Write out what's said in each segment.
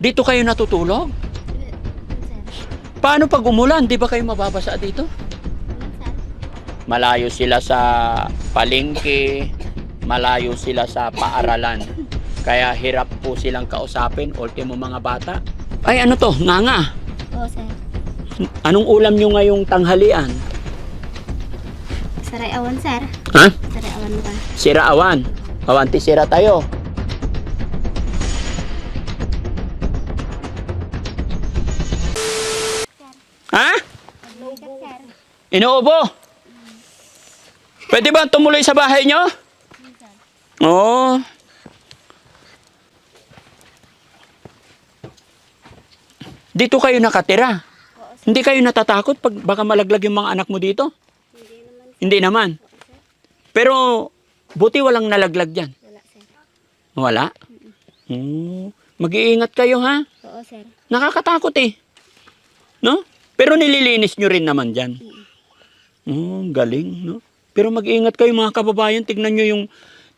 Dito kayo natutulog? Paano pag umulan? Di ba kayo mababasa dito? Malayo sila sa palengke, malayo sila sa paaralan. Kaya hirap po silang kausapin, ultimo mga bata. Ay ano to, nga nga. Oo, sir. Anong ulam nyo ngayong tanghalian? Saray awan, sir. Ha? Saray awan ka. Sira awan. Awanti sira tayo. Inuubo? Pwede ba tumuloy sa bahay nyo? Oo. Dito kayo nakatira. Hindi kayo natatakot pag baka malaglag yung mga anak mo dito? Hindi naman, Hindi naman. Pero buti walang nalaglag dyan. Wala, sir. Wala? Hmm. Mag-iingat kayo ha. Oo, sir. Nakakatakot eh. No? Pero nililinis nyo rin naman dyan. Oh, galing, no? Pero mag-iingat kayo mga kababayan. Tignan nyo yung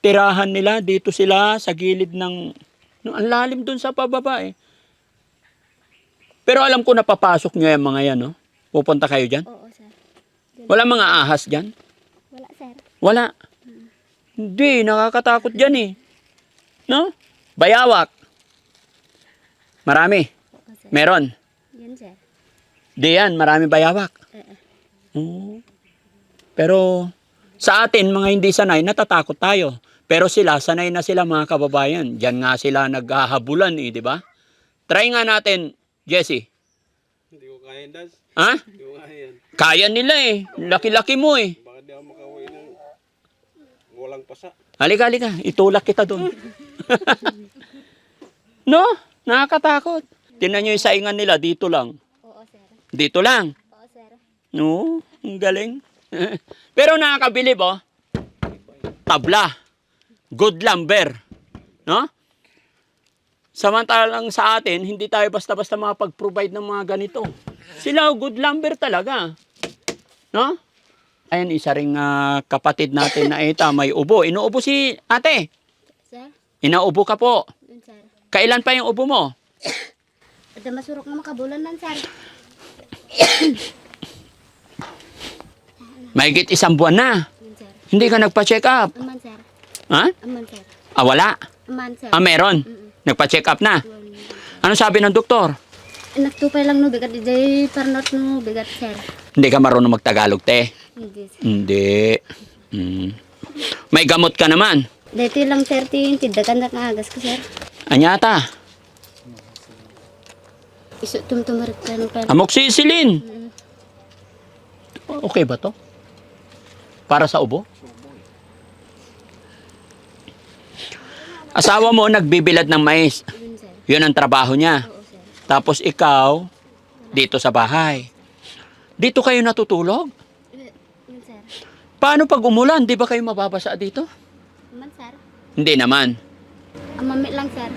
tirahan nila. Dito sila sa gilid ng... No, ang lalim dun sa pababa eh. Pero alam ko napapasok nyo yung mga yan, no? Pupunta kayo dyan? Oo, sir. Wala mga ahas dyan? Wala, sir. Wala. Hindi, nakakatakot dyan eh. No? Bayawak. Marami. Oo, sir. Meron. Yan, sir. Di yan, marami bayawak. Oo. Oo. Pero sa atin, mga hindi sanay, natatakot tayo. Pero sila, sanay na sila mga kababayan. Diyan nga sila naghahabulan eh, di ba? Try nga natin, Jesse. Hindi ko kaya yan, Das. Ha? Hindi ko kaya yan. Kaya nila eh. Laki-laki mo eh. Baka di ako makauwi ng walang pasa. Halika, halika. Itulak kita doon. no? Nakakatakot. Tingnan nyo yung saingan nila. Dito lang. Oo, sir. Dito lang. Oo, sir. No? Ang galing. Pero nakakabilib oh. Tabla. Good lumber. No? Samantalang sa atin, hindi tayo basta-basta makapag-provide ng mga ganito. Sila, good lumber talaga. No? Ayan, isa ring ah, kapatid natin na ita, may ubo. Inuubo si ate. Sir? Inaubo ka po. Sir. Kailan pa yung ubo mo? Ada masurok na makabulan nan, sir. Mahigit isang buwan na. Sir. Hindi ka nagpa-check up. Aman, sir. Ha? Aman, sir. Ah, wala. Aman, sir. Ah, meron. Mm-mm. Nagpa-check up na. Ano sabi ng doktor? Nagtupay lang no, bigat. Di parnot no, bigat, sir. Hindi ka marunong magtagalog, te. Hindi, sir. Hindi. Mm. May gamot ka naman. Dito lang, sir, tin. Tindagan na kagas ko, sir. Anyata, Isu tumtumarik ka ng pera. amoxicillin. Mm. Okay ba to? Para sa ubo? Asawa mo nagbibilad ng mais. Yun, ang trabaho niya. Tapos ikaw, dito sa bahay. Dito kayo natutulog? Paano pag umulan? Di ba kayo mababasa dito? Aman, sir. Hindi naman. Amami lang, sir.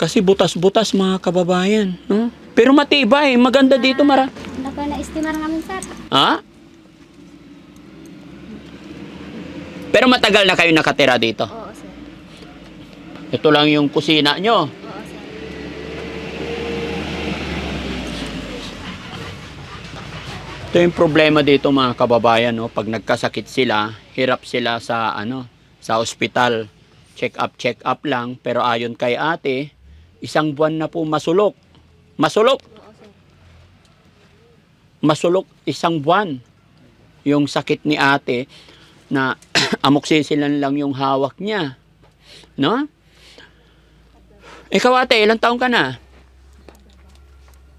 Kasi butas-butas mga kababayan. No? Pero matibay. Maganda dito. Mara. Naka na-estimar namin, sir. Ha? Pero matagal na kayo nakatira dito. Oo, sir. Ito lang yung kusina nyo. Oo, sir. Ito yung problema dito mga kababayan. No? Pag nagkasakit sila, hirap sila sa ano sa ospital. Check up, check up lang. Pero ayon kay ate, isang buwan na po masulok. Masulok. Masulok isang buwan yung sakit ni ate na amoxicillin lang yung hawak niya. No? Ikaw ate, ilang taon ka na?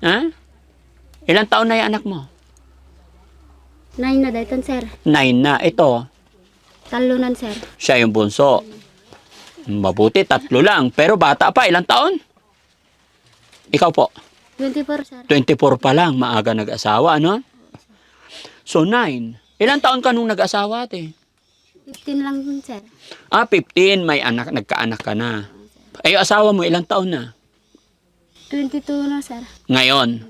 Ha? Ilang taon na yung anak mo? Nine na dayton, sir. Nine na. Ito, Talunan, sir. siya yung bunso. Mabuti, tatlo lang. Pero bata pa, ilang taon? Ikaw po, 24, sir. 24 pa lang, maaga nag-asawa, ano? So, nine. Ilang taon ka nung nag-asawa, ate? 15 lang, sir. Ah, 15. May anak, nagkaanak ka na. Ay, yung asawa mo, ilang taon na? 22 na, sir. Ngayon.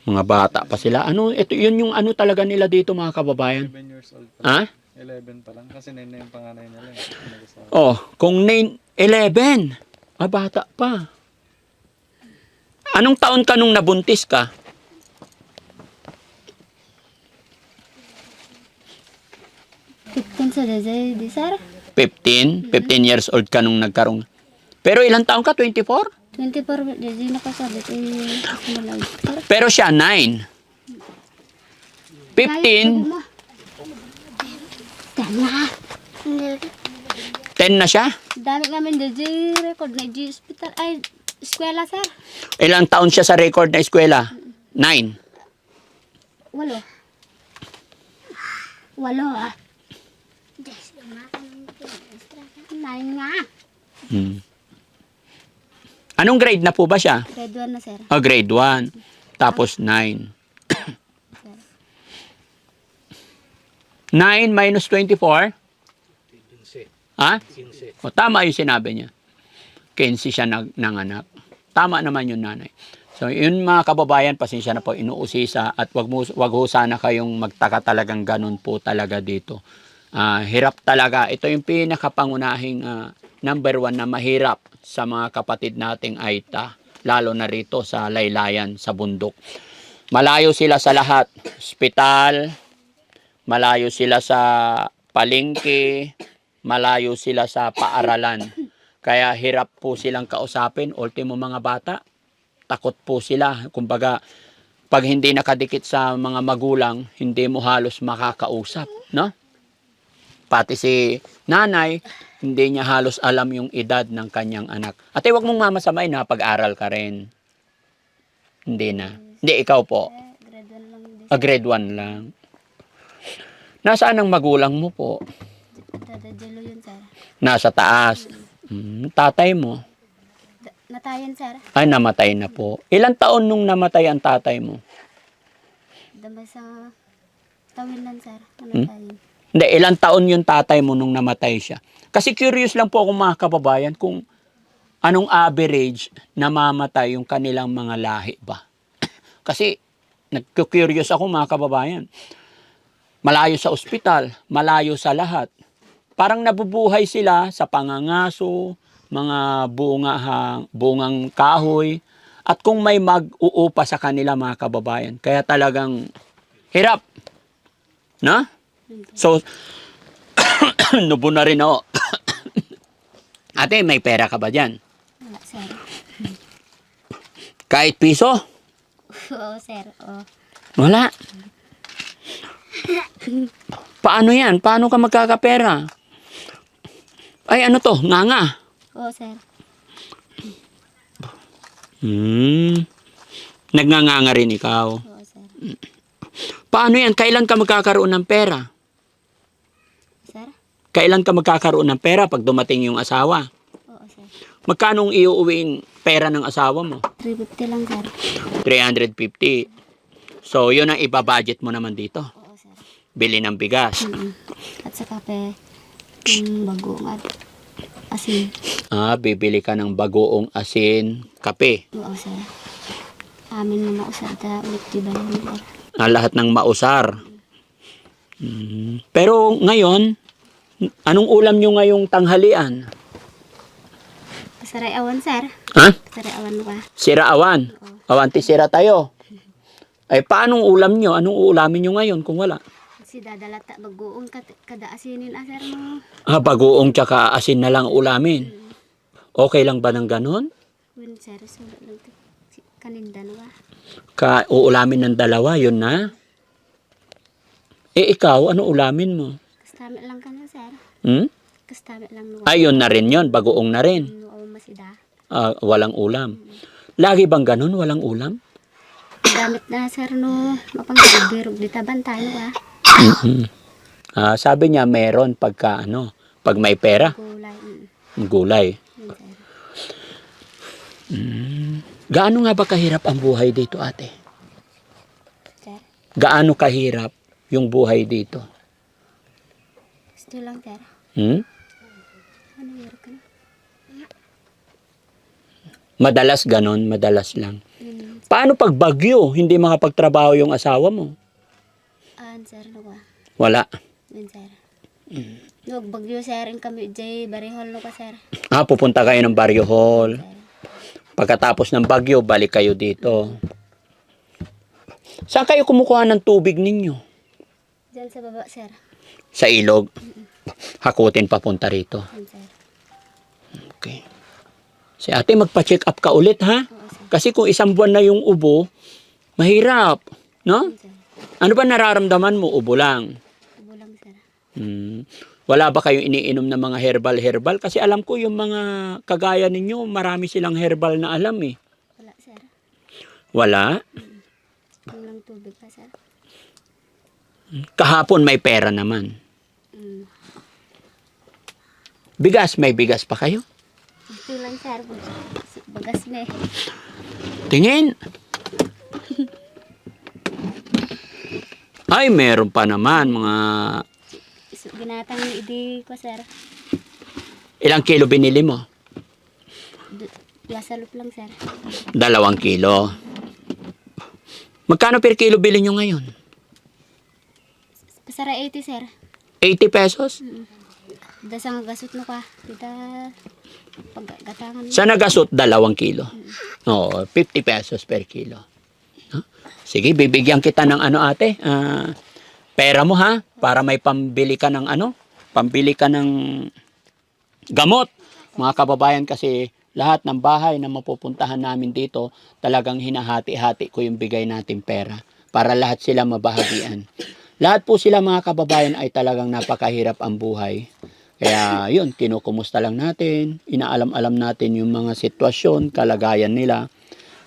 Mga bata pa sila. Ano, ito, yun yung ano talaga nila dito, mga kababayan. 7 years old. Ha? 11 pa lang. Kasi 9 na yung panganay nila. eh. Nag-asawa. Oh, kung 9, 11. Ah, bata pa. Anong taon ka nung nabuntis ka? Fifteen sa di sir. 15? 15 years old ka nung nagkaroon. Pero ilang taon ka? 24? 24 DJ na ka sa. Pero siya, 9. 15, Tama. 10 na siya. Dami namin DJ record na DJ hospital. Ay, eskwela sir. Ilang taon siya sa record na eskwela? 9. Walo. Walo ah. Nine nga. Hmm. Anong grade na po ba siya? Grade 1 na sir. Oh, grade 1. Tapos 9. 9 minus 24? Ha? O, tama yung sinabi niya. 15 siya nag, nanganak. Tama naman yung nanay. So, yun mga kababayan, pasensya na po, inuusisa at wag, mo, wag ho sana kayong magtaka talagang ganun po talaga dito. Ah, hirap talaga. Ito yung pinakapangunahing ah, number one na mahirap sa mga kapatid nating Aita, lalo na rito sa laylayan, sa bundok. Malayo sila sa lahat. Hospital, malayo sila sa palengke, malayo sila sa paaralan. Kaya hirap po silang kausapin. Ultimo mga bata, takot po sila. Kumbaga, pag hindi nakadikit sa mga magulang, hindi mo halos makakausap, no? Pati si nanay, hindi niya halos alam yung edad ng kanyang anak. Ate, wag mong mamasamay na pag-aral ka rin. Hindi na. Hindi, ikaw po. Eh, grade 1 lang din. Ah, grade 1 lang. Nasaan ang magulang mo po? Nasa taas. Hmm, tatay mo? Natayan sir. Ay, namatay na po. Ilang taon nung namatay ang tatay mo? Damay sa tawilan sir. Hmm? Natayan. Hindi, ilang taon yung tatay mo nung namatay siya? Kasi curious lang po ako mga kababayan kung anong average na mamatay yung kanilang mga lahi ba. Kasi nagku-curious ako mga kababayan. Malayo sa ospital, malayo sa lahat. Parang nabubuhay sila sa pangangaso, mga bungahang, bungang kahoy, at kung may mag-uupa sa kanila mga kababayan. Kaya talagang hirap. Na? So, nubo na rin ako. Ate, may pera ka ba dyan? Wala sir. Kahit piso? Oo sir. Oo. Wala. Paano yan? Paano ka magkakapera? Ay, ano to? Nga nga. Oo sir. Hmm. Nagnganga rin ikaw. Oo sir. Paano yan? Kailan ka magkakaroon ng pera? Sir? Kailan ka magkakaroon ng pera pag dumating yung asawa? Oo sir. Magkano ang iuuwiin pera ng asawa mo? 350 lang sir. 350. So, yun ang ibabudget mo naman dito. Oo sir. Bili ng bigas. Mm. At sa kape, yung bagoong at asin. Ah, bibili ka ng bagoong asin, kape. Oo sir. Amin na mausap ta ulit di ba yun sir? Ah, lahat ng mausar. Mm. Pero ngayon, anong ulam nyo ngayong tanghalian? Saray awan sir. Ha? Saray awan ba? Sira awan. Awanti sira tayo. Ay, paanong ulam nyo? Anong uulamin nyo ngayon kung wala? Kasi dadala ta bagoong kat- kada asinin ah sir mo. Ah, bagoong tsaka asin na lang ulamin. Okay lang ba ng ganon? Win sir. Si- Kanindan ba? Ka uulamin ng dalawa, yun na. Eh, ikaw, ano ulamin mo? Kastami lang ka na sir. Hmm? Kastami lang no. Ayun na rin yun, bagoong na rin. No, masida. Ah, walang ulam. Lagi bang ganun, walang ulam? Gamit na sir no. Mapangbirog di taban tayo ba? Mhm. Ah, sabi niya meron pagka ano, pag may pera, Gulay. Mm. gulay. Yun sir. Gaano nga ba kahirap ang buhay dito, ate? Sir. Gaano kahirap yung buhay dito? Gusto lang sir. Hmm? Ano yun ka na? Madalas ganon, madalas lang. Yun. Paano pag bagyo, hindi makapagtrabaho yung asawa mo? Ah, sir no ba? Wala. Yun sir. Nung bagyo sir, kami jay barihol no ka sir. Ah, pupunta kayo ng Barrio Hall. Pagkatapos ng bagyo, balik kayo dito. Saan kayo kumukuha ng tubig ninyo? Diyan sa baba sir. Sa ilog? Hakutin papunta rito. Sir. Okay. Si ate, magpa-check up ka ulit ha? Oo sir. Kasi kung isang buwan na yung ubo, mahirap. No? Sir. Ano ba nararamdaman mo? Ubo lang Hmm. Wala ba kayong iniinom ng mga herbal-herbal? Kasi alam ko yung mga kagaya ninyo, marami silang herbal na alam eh. Wala sir. Wala? Yung lang tubig pa sir. Kahapon may pera naman. Mm. Bigas, may bigas pa kayo? Ito lang sir. Bagas me. Tingin. Ay, meron pa naman mga ginatang ni idi ko sir. ilang kilo binili mo? Lasalup lang sir. Dalawang kilo. Magkano per kilo bili nyo ngayon? Pasara 80 sir. 80 pesos? Dasang gasot no ka. Kita paggatangan. Sa nagasot, dalawang kilo. Oo, 50 pesos per kilo. No? Sige, bibigyan kita ng ano ate, ah, pera mo ha, para may pambili ka ng ano, pambili ka ng gamot. Mga kababayan kasi lahat ng bahay na mapupuntahan namin dito, talagang hinahati-hati ko yung bigay natin pera para lahat sila mabahagian. Lahat po sila mga kababayan ay talagang napakahirap ang buhay. Kaya yun, kinukumusta lang natin, inaalam-alam natin yung mga sitwasyon, kalagayan nila.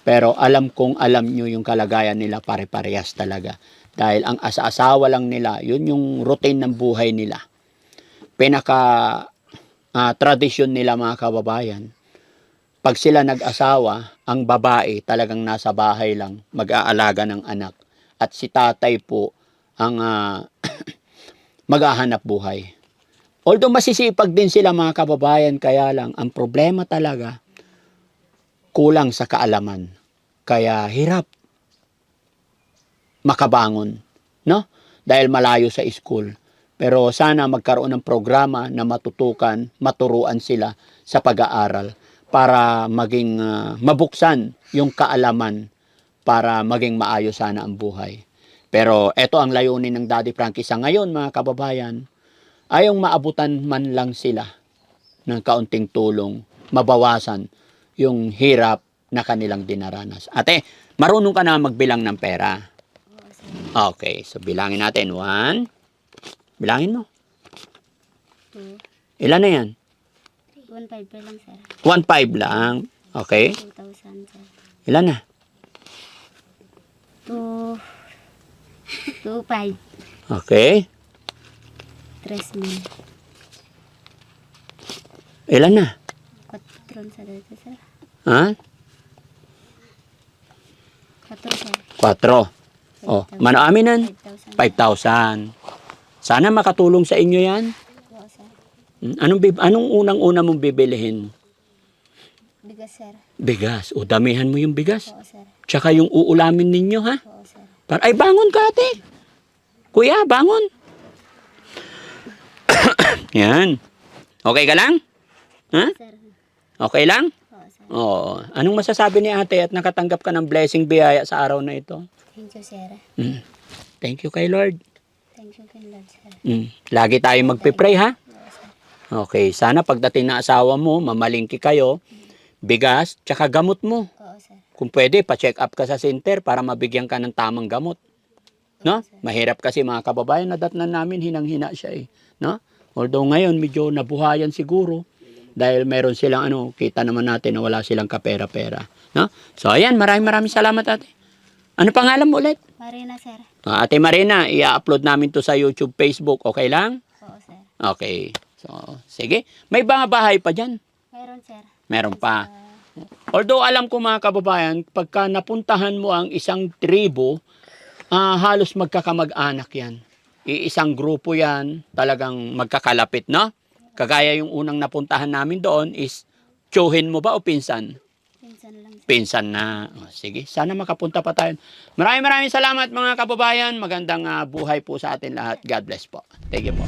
Pero alam kong alam nyo yung kalagayan nila pare-parehas talaga. Dahil ang asa-asawa lang nila, yun yung routine ng buhay nila. Pinaka ah, tradisyon nila mga kababayan. Pag sila nag-asawa, ang babae talagang nasa bahay lang, mag-aalaga ng anak. At si tatay po ang ah, maghahanap buhay. Although masisipag din sila mga kababayan, kaya lang ang problema talaga, kulang sa kaalaman. Kaya hirap makabangon, no? Dahil malayo sa school. Pero sana magkaroon ng programa na matutukan, maturuan sila sa pag-aaral para maging ah, mabuksan yung kaalaman para maging maayos sana ang buhay. Pero eto ang layunin ng Daddy Frankie sa ngayon mga kababayan, ayong maabutan man lang sila ng kaunting tulong, mabawasan yung hirap na kanilang dinaranas. Ate, marunong ka na magbilang ng pera. Okay, so bilangin natin. One. Bilangin mo. Two. Ilan na yan? 1.5 pa lang sir. One five lang. Okay. 2,000 sir. Ilan na? 2 2.5. Okay. 3 mil. Ilan na? 4 sa dito sir. Ha? 4 sir. Kwatro. Oh, mano aminan? 5,000. 5,000. Sana makatulong sa inyo yan. Hmm, Anong, anong unang-una mong bibilihin? Bigas sir. Bigas. O, damihan mo yung bigas. Oo sir. Tsaka yung uulamin ninyo, ha? Oo sir. Para, ay, bangon ka, ate. Kuya, bangon. Yan. Okay ka lang? Ha? Sir. Okay lang? Oo sir. Oo. Anong masasabi ni ate at nakatanggap ka ng blessing biyaya sa araw na ito? Thank you sir. Mm. Thank you kay Lord. Thank you kay Lord sir. Mm. Lagi tayo magpipray, ha? Okay. Sana pagdating na asawa mo, mamalingki kayo, bigas, tsaka gamot mo. Oo sir. Kung pwede, pa-check up ka sa center para mabigyan ka ng tamang gamot. No? Mahirap kasi mga kababayan, nadatnan namin, hinang-hina siya eh. No? Although ngayon, medyo nabuhayan siguro. Dahil meron silang ano, kita naman natin na wala silang kapera-pera. No? So ayan, maraming maraming salamat ate. Ano pangalan mo ulit? Marina sir. Ah, ate Marina, i-upload namin to sa YouTube, Facebook. Okay lang? Oo sir. Okay. So, sige. May mga bahay pa dyan. Meron sir. Meron pa. Although alam ko mga kababayan, pagka napuntahan mo ang isang tribo, ah, halos magkakamag-anak yan. Iisang grupo yan, talagang magkakalapit, no? Kagaya yung unang napuntahan namin doon is, tsuhin mo ba o pinsan? Pinsan lang. Pinsan na. O, sige, sana makapunta pa tayo. Maraming maraming salamat mga kababayan. Magandang ah, buhay po sa atin lahat. God bless po. Thank you po.